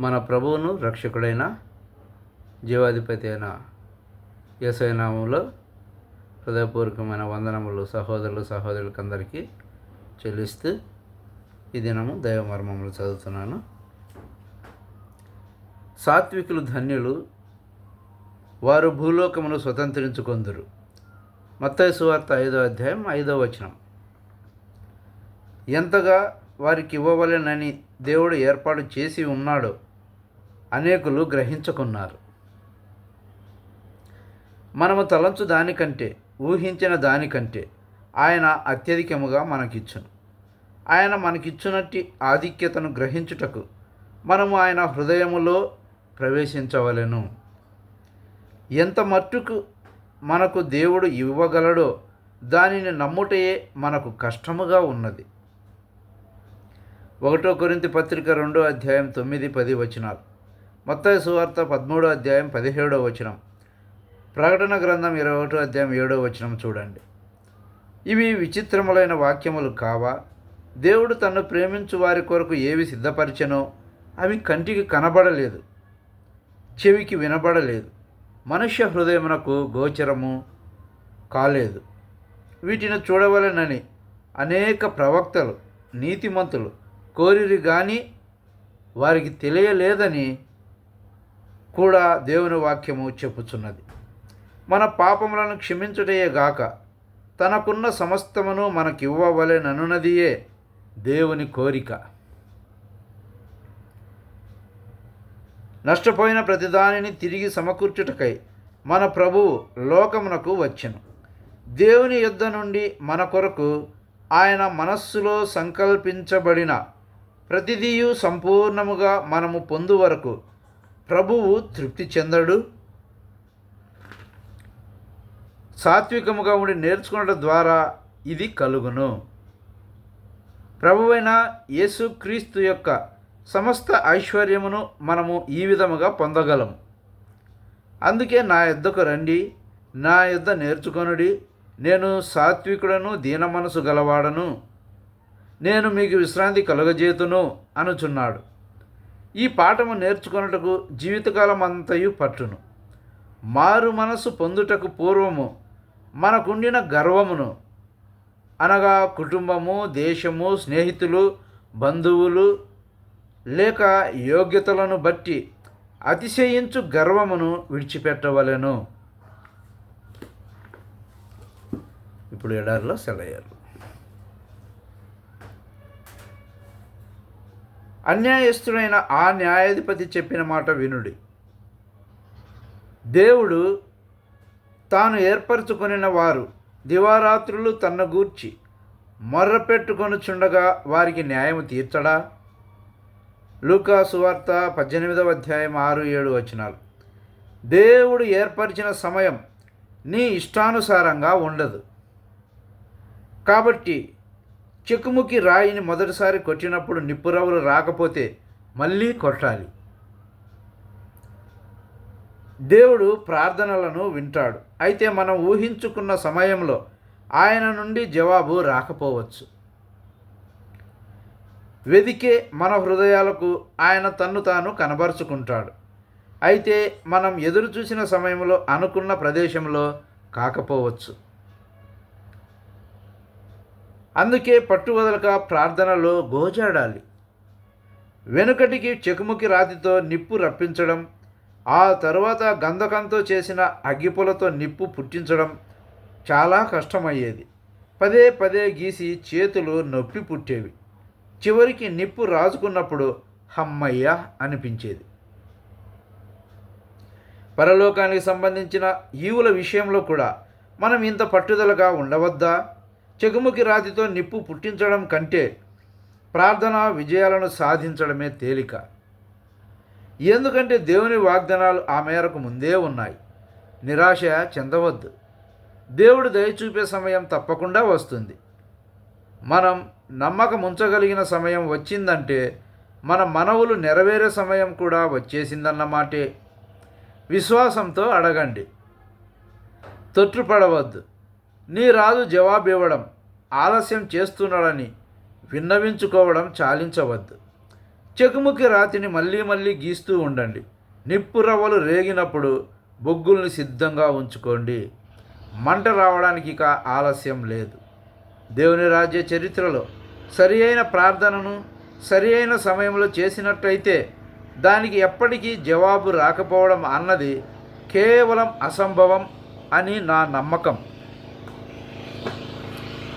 మన ప్రభువును రక్షకుడైన జీవాధిపతి అయిన యేసైనామంలో హృదయపూర్వకమైన వందనములు సహోదరులు సహోదరులకు అందరికీ చెల్లిస్తూ ఈ దినము దైవమర్మములు చదువుతున్నాను. సాత్వికులు ధన్యులు వారు భూలోకమును స్వతంత్రించుకొందురు. మత్తయ సువార్త ఐదో అధ్యాయం ఐదో వచనం. ఎంతగా వారికి ఇవ్వవలెనని దేవుడు ఏర్పాటు చేసి ఉన్నాడో. అనేకులు గ్రహించుకున్నారు. మనము తలంచు దానికంటే ఊహించిన దానికంటే ఆయన అత్యధికముగా మనకిచ్చును. ఆయన మనకిచ్చునట్టి ఆధిక్యతను గ్రహించుటకు మనము ఆయన హృదయములో ప్రవేశించవలెను. ఎంత మట్టుకు మనకు దేవుడు ఇవ్వగలడో దానిని నమ్ముటయే మనకు కష్టముగా ఉన్నది. ఒకటో కొరింత పత్రిక రెండో అధ్యాయం తొమ్మిది పది వచనాలు. మొత్తం సువార్త పదమూడో అధ్యాయం పదిహేడో వచనం. ప్రకటన గ్రంథం ఇరవై ఒకటో అధ్యాయం ఏడో వచనం చూడండి. ఇవి విచిత్రములైన వాక్యములు కావా? దేవుడు తన్ను ప్రేమించు వారి కొరకు ఏవి సిద్ధపరిచెనో అవి కంటికి కనబడలేదు. చెవికి వినబడలేదు. మనుష్య హృదయమునకు గోచరము కాలేదు. వీటిని చూడవలెనని అనేక ప్రవక్తలు నీతిమంతులు కోరిరి కానీ వారికి తెలియలేదని కూడా దేవుని వాక్యము చెప్పుచున్నది. మన పాపములను క్షమించుటయే గాక తనకున్న సమస్తమును మనకివ్వవలెననున్నదియే దేవుని కోరిక. నష్టపోయిన ప్రతిదానిని తిరిగి సమకూర్చుటకై మన ప్రభువు లోకమునకు వచ్చెను. దేవుని యుద్ధ నుండి మన కొరకు ఆయన మనస్సులో సంకల్పించబడిన ప్రతిదీయు సంపూర్ణముగా మనము పొందు వరకు ప్రభువు తృప్తి చెందడు. సాత్వికముగా ఉండి నేర్చుకోవడం ద్వారా ఇది కలుగును. ప్రభువైన యేసుక్రీస్తు యొక్క సమస్త ఐశ్వర్యమును మనము ఈ విధముగా పొందగలము. అందుకే నా యుద్ధకు రండి నా యుద్ధ నేర్చుకొనుడి నేను సాత్వికుడను దీన మనసు గలవాడను. నేను మీకు విశ్రాంతి కలుగజేతును అనుచున్నాడు. ఈ పాఠము నేర్చుకొనుటకు జీవితకాలం అంతయు పట్టును. మారు మనసు పొందుటకు పూర్వము మనకుండిన గర్వమును. అనగా కుటుంబము దేశము స్నేహితులు బంధువులు లేక యోగ్యతలను బట్టి అతిశయించు గర్వమును విడిచిపెట్టవలెను. ఇప్పుడు ఎడారిలో సెలయ్యారు అన్యాయస్తుడైన ఆ న్యాయాధిపతి చెప్పిన మాట వినుడి. దేవుడు తాను ఏర్పరచుకొనిన వారు దివారాత్రులు తన గూర్చి మొర్రపెట్టుకొనుచుండగా వారికి న్యాయం తీర్చడా? లూకా సువార్త పద్దెనిమిదవ అధ్యాయం ఆరు ఏడు వచనాలు. దేవుడు ఏర్పరిచిన సమయం నీ ఇష్టానుసారంగా ఉండదు. కాబట్టి చెక్కుముకి రాయిని మొదటిసారి కొట్టినప్పుడు నిప్పురవ్వలు రాకపోతే మళ్ళీ కొట్టాలి. దేవుడు ప్రార్థనలను వింటాడు. అయితే మనం ఊహించుకున్న సమయంలో ఆయన నుండి జవాబు రాకపోవచ్చు. వెదికే మన హృదయాలకు ఆయన తన్ను తాను కనబరుచుకుంటాడు. అయితే మనం ఎదురు చూసిన సమయంలో అనుకున్న ప్రదేశంలో కాకపోవచ్చు. అందుకే పట్టువదలక ప్రార్థనలో గోజాడాలి. వెనుకటికి చెకుముకి రాతితో నిప్పు రప్పించడం ఆ తరువాత గంధకంతో చేసిన అగ్గిపులతో నిప్పు పుట్టించడం చాలా కష్టమయ్యేది. పదే పదే గీసి చేతులు నొప్పి పుట్టేవి. చివరికి నిప్పు రాజుకున్నప్పుడు హమ్మయ్య అనిపించేది. పరలోకానికి సంబంధించిన ఈవుల విషయంలో కూడా మనం ఇంత పట్టుదలగా ఉండవద్దా? చెగుముకి రాతితో నిప్పు పుట్టించడం కంటే ప్రార్థన విజయాలను సాధించడమే తేలిక. ఎందుకంటే దేవుని వాగ్దానాలు ఆ మేరకు ముందే ఉన్నాయి. నిరాశ చెందవద్దు. దేవుడు దయచూపే సమయం తప్పకుండా వస్తుంది. మనం నమ్మకం ఉంచగలిగిన సమయం వచ్చిందంటే మన మనవులు నెరవేరే సమయం కూడా వచ్చేసిందన్నమాటే విశ్వాసంతో అడగండి. తొట్టుపడవద్దు నీ రాజు జవాబు ఇవ్వడం ఆలస్యం చేస్తున్నాడని విన్నవించుకోవడం చాలించవద్దు. చెకుముకి రాతిని మళ్ళీ మళ్ళీ గీస్తూ ఉండండి. నిప్పు రవ్వలు రేగినప్పుడు బొగ్గుల్ని సిద్ధంగా ఉంచుకోండి. మంట రావడానికి ఇక ఆలస్యం లేదు. దేవుని రాజ్య చరిత్రలో సరి అయిన ప్రార్థనను సరి అయిన సమయంలో చేసినట్టయితే దానికి ఎప్పటికీ జవాబు రాకపోవడం అన్నది కేవలం అసంభవం అని నా నమ్మకం.